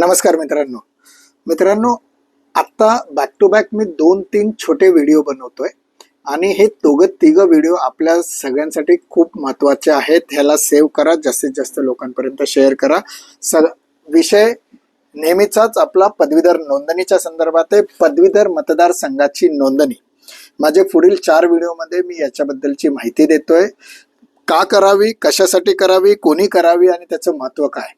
नमस्कार मित्रांनो. मित्रांनो आत्ता बॅक टू बॅक मी दोन तीन छोटे व्हिडिओ बनवतोय. आणि हे दोघं तिघं व्हिडिओ आपल्या सगळ्यांसाठी खूप महत्त्वाचे आहेत. ह्याला सेव्ह करा जास्तीत जास्त लोकांपर्यंत शेअर करा. सग विषय नेहमीचाच आपला पदवीधर नोंदणीच्या संदर्भात आहे. पदवीधर मतदारसंघाची नोंदणी. माझे पुढील चार व्हिडिओमध्ये मी याच्याबद्दलची माहिती देतोय. का करावी कशासाठी करावी कोणी करावी आणि त्याचं महत्त्व काय?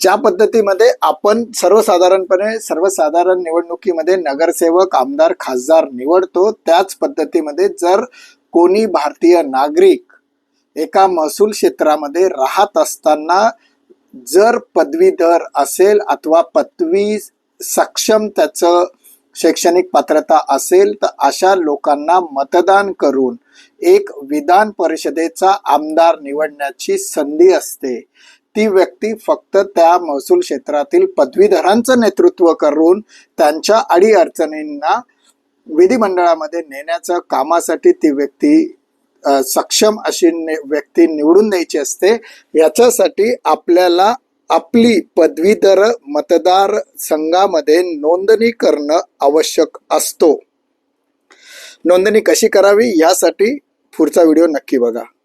ज्या पद्धतीमध्ये आपण सर्वसाधारणपणे सर्वसाधारण निवडणुकीमध्ये नगरसेवक आमदार खासदार निवडतो त्याच पद्धतीमध्ये जर कोणी भारतीय नागरिक एका महसूल क्षेत्रामध्ये राहत असताना जर पदवीधर असेल अथवा पदवी सक्षम त्याचं शैक्षणिक पात्रता असेल तर अशा लोकांना मतदान करून एक विधान परिषदेचा आमदार निवडण्याची संधी असते. ती व्यक्ती फक्त त्या महसूल क्षेत्रातील पदवीधरांचं नेतृत्व करून त्यांच्या अडीअडचणींना विधिमंडळामध्ये नेण्याच्या कामासाठी ती व्यक्ती सक्षम अशी ने- व्यक्ती निवडून द्यायची असते. याच्यासाठी आपल्याला आपली पदवीधर मतदार संघामध्ये नोंदणी करणं आवश्यक असतो. नोंदणी कशी करावी यासाठी पुढचा व्हिडिओ नक्की बघा.